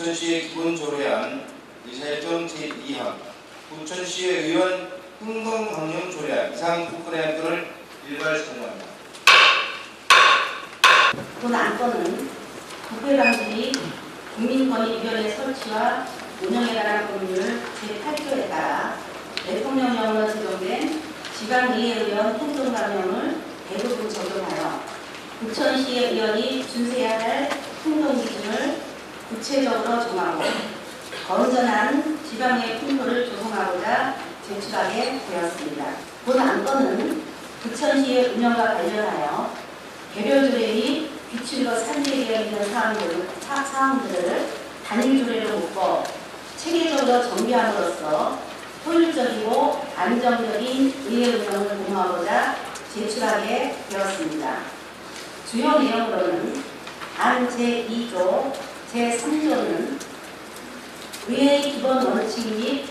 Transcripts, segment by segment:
부천시의 기본조례안 의사일정 제2항 부천시의 의원 행동강령 조례안 이상 두 건의 안건을 일괄 선고합니다. 본 안건은 국회방송이 국민권익위원회 설치와 운영에 관한 법률 제8조에 따라 대통령령으로 제정된 지방의회 의원 행동강령을 대부분 적용하여 부천시의 의원이 준수해야 할 행동 기준을 구체적으로 정하고 건전한 지방의 풍토를 조성하고자 제출하게 되었습니다. 본 안건은 부천시의 운영과 관련하여 개별 조례의 규칙으로 산재되어 있는 사항들, 사, 사항들을 단일 조례로 묶어 체계적으로 정비함으로써 효율적이고 안정적인 의회 운영을 공모하고자 제출하게 되었습니다. 주요 내용으로는 안 제2조, 제3조는 의회의 기본 원칙 및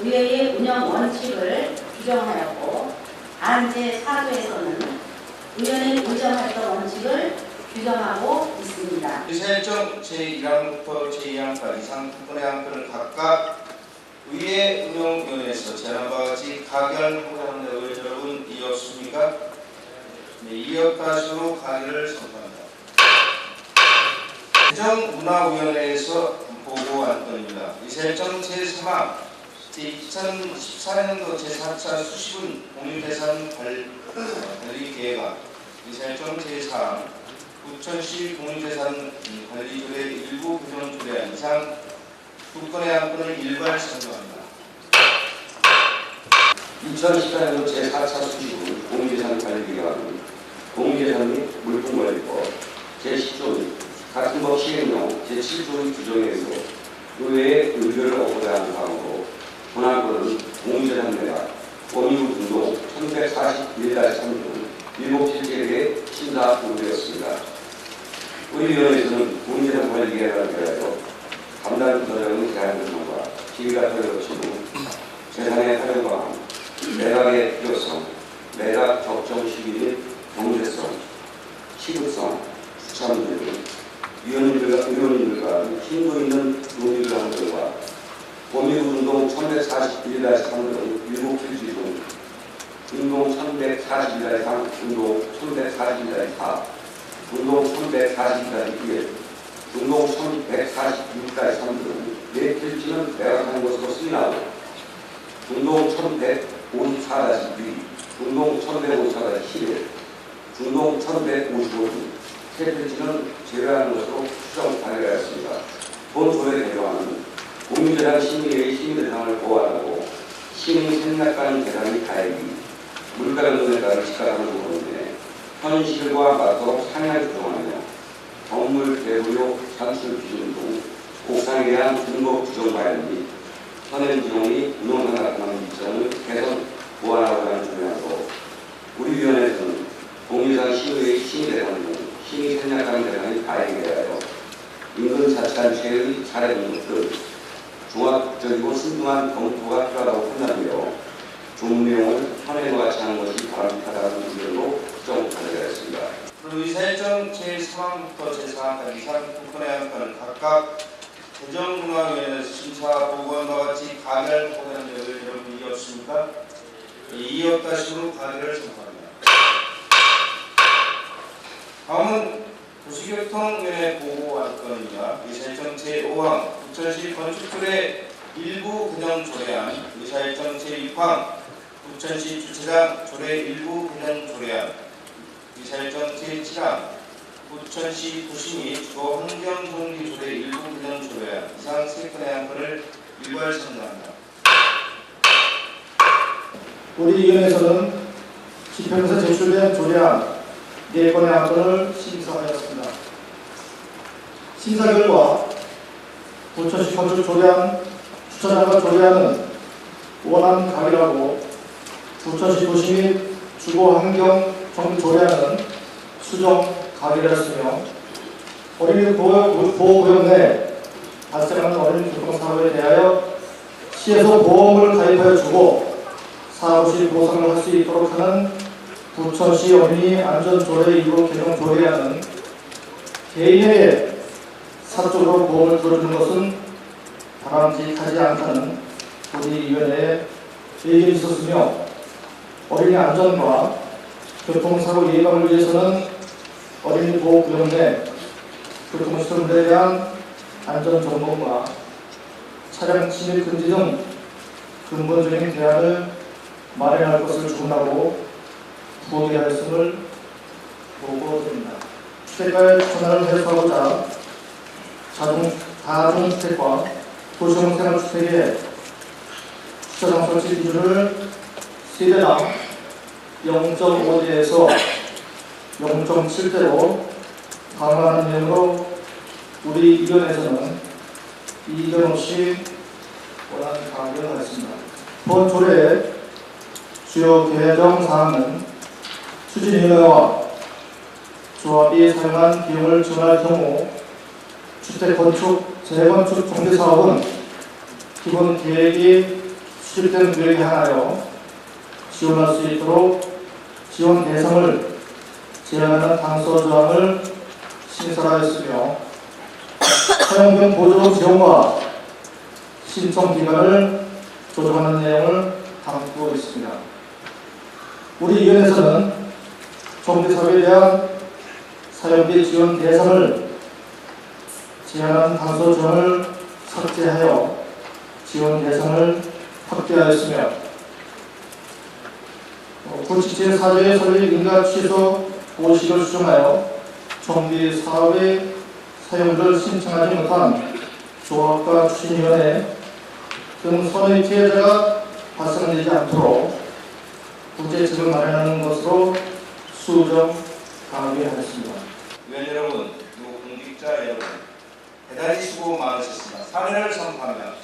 의회의 운영 원칙을 규정하였고 안 제4조에서는 의원의 의정활동 원칙을 규정하고 있습니다. 의사일정 제1항부터 제2항까지 이상 두 건의 안건을 각각 의회 운영위원회에서 바와 같이 가결하고자 의원 여러분 이었습니까? 네, 이었다시로 가결을 선포합니다. 재정문화위원회에서 보고 안건입니다. 의사일정 제3항 제2014년도 제4차 수시분 공유재산 관리 계획안 의사일정 제4항 부천시 공유재산 관리조례 일부 규정 조례안 이상 두 건의 안건을 일괄 선정합니다. 2014년도 제4차 수시분 공유재산 관리기관 공유재산 및 물품관리법 제10조 같은 법 시행령 제7조의 규정에 의해 의회의 의결을 얻고자 하는 사항으로 본안건은 공유재산 매각, 원유 등록 1141-3등 7실제에 대해 심사 공개되었습니다. 우리 위원회에서는 공유재산 관리기관을 위하여 담당 부서장의 제안 조정과 지휘가 되어지고 재산의 활용 방안, 매각의 필요성, 매각 적정 시기 및 경제성, 시급성, 수참 문제 등 위원님들과 의원님들과 힘도 있는 논의를 한 결과 범위운동 1141-3등 일곱 필지 중 운동 1141-3, 운동 1141-4, 운동 1141-1, 운동 1146-3 등네 필지는 매각한 것으로 승인하고 중동 1154-2, 중동 1154-11, 중동 1155등 세 필지는 제외하는 것으로 수정 발의하였습니다. 본 조례 개정안은 공유재산 시민의 시민 대상을 보호하고 시민 생략가는 대상의 가액이 물가 변동에 따라 집가하는 부분에 현실과 맞도록 상향 조정하며 정물 대부요 산출 기준 등 옥상에 대한 등록 규정 관련 및 현행 비용이 운영상 나타나는 일정을 개선 보완하고자 하는 조례로 우리 위원회에서는 공유상 시의회 시민 대상 등 시민 생략하는 대상의 가액에 대하여 인근 자치단체의 사례 등등 종합적이고 신중한 검토가 필요하다고 판단되어 종 내용을 현행과 같이 하는 것이 바람직하다는 의견으로 수정 발의하였습니다. 그리고 의사 일정 제3항부터 제4항까지 이상 두 건의 안건을 각각 재정문화위원회에서 심사 보고한과 같이 가결하고자 의원 여러분 이었습니까? 네, 이었다시로 가결을 선포합니다. 다음은 도시교통위원회 보고 안건입니다. 의사일정 제5항 부천시 건축조례 일부 개정 조례안 의사일정 제6항 부천시 주차장 조례 일부 개정 조례안 의사일정 제7항 부천시 및 주거 환경정비 조례 일부 개정 조례안 이상 세 건의 안건을 일괄 선정합니다. 우리 위원회에서는 집행에서 제출된 조례안 4건의 안건을 심사하였습니다. 심사 결과 부천시 건축 조례안 주차장과 조례안은 원안 가결하고 부천시 도시 및 주거 환경 정비 조례안은 수정 가결했으며 어린이 보호- 보호구역 내 발생하는 어린이 교통 사고에 대하여 시에서 보험을 가입하여 주고 사고시 보상을 할 수 있도록 하는 부천시 어린이 안전조례 2호 개정 조례안은 개인의 사적으로 보험을 들어주는 것은 바람직하지 않다는 우리 위원회의 의견이 있었으며 어린이 안전과 교통사고 예방을 위해서는 어린이 보호구역 내 교통시설물에 대한 안전 점검과 차량 침입 금지 등 근본적인 대안을 마련할 것을 주문하고 부의하였음을 보고드립니다. 주택가의 전환을 해소하고자 자동 다중주택과 도시형 생활주택의 주차장 설치 기준을 세대당 0.5대에서 0.7대로 강화하는 내용으로 우리 의견에서는 이견 없이 원안 강의를 하였습니다. 본 조례의 주요 개정 사항은 추진위원회와 조합이 사용한 비용을 지원할 경우 주택 건축, 재건축 정비 사업은 기본 계획이 수립된 계획에 한하여 지원할 수 있도록 지원 대상을 제한하는 단서 조항을 신설하였으며 사용된 보조 지원과 신청 기간을 조정하는 내용을 담고 있습니다. 우리 위원회에서는 정비 사업에 대한 사용비 지원 대상을 단서 조항을 삭제하여 지원 대상을 확대하였으며 어, 구7 4조의 설립 인가 취소 보식을 수정하여 정비 사업의 사용을 신청하지 못한 조합과 추진위원회 등 선의 피해자가 발생되지 않도록 구제책을 마련하는 것으로 수정 강의하였습니다. 위원 여러분, 그리고 공직자 여러분, 대단히 수고 많으셨습니다. 사례를 선포합니다.